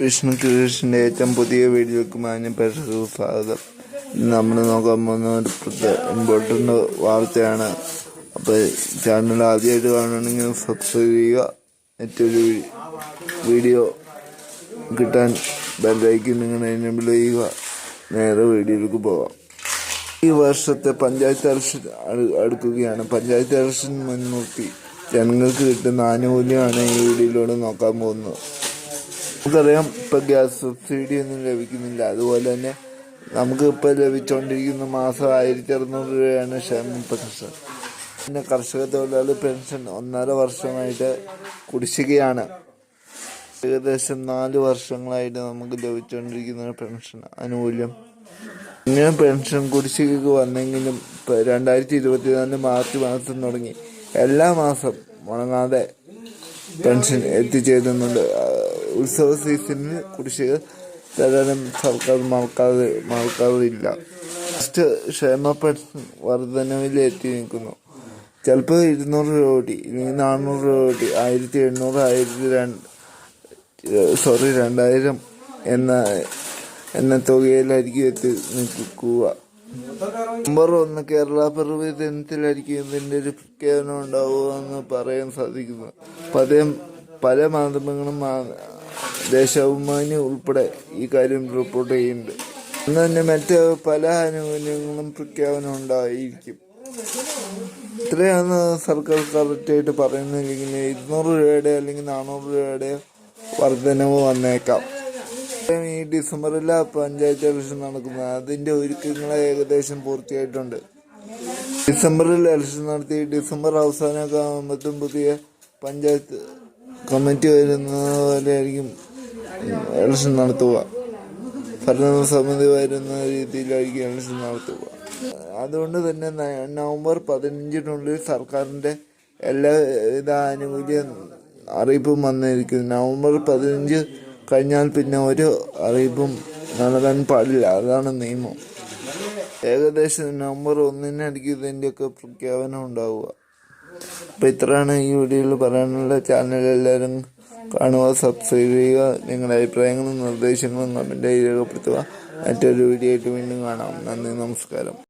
വിഷ്ണു കൃഷ്ണന്റെ ഏറ്റവും പുതിയ വീഡിയോക്ക് മാന്യ പ്രേക്ഷകർക്ക് സ്വാഗതം. നമ്മൾ നോക്കാൻ പോകുന്ന ഒരു ഇമ്പോർട്ടന്റ് വാർത്തയാണ്. അപ്പോൾ ചാനൽ ആദ്യമായിട്ട് കാണണമെങ്കിൽ സബ്സ്ക്രൈബ് ചെയ്യുക. മറ്റൊരു വീഡിയോ കിട്ടാൻ ബെല്ലൈക്കൻ നിങ്ങൾ എനേബിൾ ചെയ്യുക. നേരെ വീഡിയോയിലേക്ക് പോകാം. ഈ വർഷത്തെ പഞ്ചായത്ത് ഇലക്ഷൻ അടുക്കുകയാണ്. പഞ്ചായത്ത് ഇലക്ഷൻ മുൻനിർത്തി ജനങ്ങൾക്ക് കിട്ടുന്ന ആനുകൂല്യമാണ് ഈ വീഡിയോയിലൂടെ നോക്കാൻ പോകുന്നത്. നമുക്കറിയാം ഇപ്പം ഗ്യാസ് സബ്സിഡി ഒന്നും ലഭിക്കുന്നില്ല. അതുപോലെ തന്നെ നമുക്ക് ഇപ്പം ലഭിച്ചുകൊണ്ടിരിക്കുന്ന മാസം ആയിരത്തി അറുന്നൂറ് രൂപയാണ് ക്ഷേമ പെൻഷൻ പിന്നെ കർഷക തൊഴിലാളി പെൻഷൻ ഒന്നര വർഷമായിട്ട് കുടിശ്ശികയാണ്. ഏകദേശം നാല് വർഷങ്ങളായിട്ട് നമുക്ക് ലഭിച്ചുകൊണ്ടിരിക്കുന്ന പെൻഷൻ ആനുകൂല്യം. ഇങ്ങനെ പെൻഷൻ കുടിശ്ശികക്ക് വന്നെങ്കിലും ഇപ്പം രണ്ടായിരത്തി ഇരുപത്തിനാല് മാർച്ച് മാസം തുടങ്ങി. എല്ലാ മാസം മുടങ്ങാതെ പെൻഷൻ എത്തിച്ചേരുന്നുണ്ട്. ഉത്സവ സീസണിൽ കുടിശ്ശിക തരാനും സർക്കാർ മറക്കാതെ മറക്കാറില്ല ഫസ്റ്റ് ക്ഷേമ വർധനവിലെത്തി നിൽക്കുന്നു. ചിലപ്പോൾ ഇരുന്നൂറ് രൂപ കൂട്ടി ഇല്ലെങ്കിൽ നാനൂറ് രൂപ കൂട്ടി ആയിരത്തി എണ്ണൂറ് ആയിരത്തി രണ്ട് സോറി രണ്ടായിരം എന്ന എന്ന തുകയിലായിരിക്കും എത്തി നിൽക്കുക. നവംബർ ഒന്ന് കേരള പിറവി ദിനത്തിലായിരിക്കും ഇതിന്റെ ഒരു പ്രഖ്യാപനം ഉണ്ടാവുക എന്ന് പറയാൻ സാധിക്കുന്നു. പല പല മാധ്യമങ്ങളും ദേശാഭിമാനി ഉൾപ്പെടെ ഈ കാര്യം റിപ്പോർട്ട് ചെയ്യുന്നുണ്ട്. അന്ന് തന്നെ മറ്റ് പല ആനുകൂല്യങ്ങളും പ്രഖ്യാപനം ഉണ്ടായിരിക്കും. ഇത്രയാണ് സർക്കാർ കറക്റ്റായിട്ട് പറയുന്നില്ലെങ്കിൽ ഇരുന്നൂറ് രൂപയുടെ അല്ലെങ്കിൽ നാനൂറ് രൂപയുടെ വർധനവ് വന്നേക്കാം. ഈ ഡിസംബറിൽ പഞ്ചായത്ത് ഇലക്ഷൻ നടക്കുന്നത് അതിന്റെ ഒരുക്കങ്ങൾ ഏകദേശം പൂർത്തിയായിട്ടുണ്ട്. ഡിസംബറിൽ ഇലക്ഷൻ നടത്തി ഡിസംബർ അവസാനമൊക്കെ ആകുമ്പോഴത്തും പുതിയ പഞ്ചായത്ത് കമ്മിറ്റി വരുന്നത് പോലെ ആയിരിക്കും ഇലക്ഷൻ നടത്തുക. ഭരണസമിതി വരുന്ന രീതിയിലായിരിക്കും ഇലക്ഷൻ നടത്തുക. അതുകൊണ്ട് തന്നെ നവംബർ പതിനഞ്ചിനുള്ളിൽ സർക്കാരിന്റെ എല്ലാവിധ ആനുകൂല്യ അറിയിപ്പും വന്നിരിക്കുന്നു. നവംബർ പതിനഞ്ച് കഴിഞ്ഞാൽ പിന്നെ ഒരു അറിയിപ്പും നൽകാൻ പാടില്ല. അതാണ് നിയമം. ഏകദേശം നവംബർ ഒന്നിനായിരിക്കും ഇതിന്റെയൊക്കെ പ്രഖ്യാപനം ഉണ്ടാവുക. അപ്പം ഇത്രയാണ് ഈ വീഡിയോയിൽ പറയാനുള്ള ചാനൽ. എല്ലാവരും കാണുക സബ്സ്ക്രൈബ് ചെയ്യുക നിങ്ങളുടെ അഭിപ്രായങ്ങളും നിർദ്ദേശങ്ങളും കമന്റായി രേഖപ്പെടുത്തുക. മറ്റൊരു വീഡിയോ ആയിട്ട് വീണ്ടും കാണാം. നന്ദി നമസ്കാരം.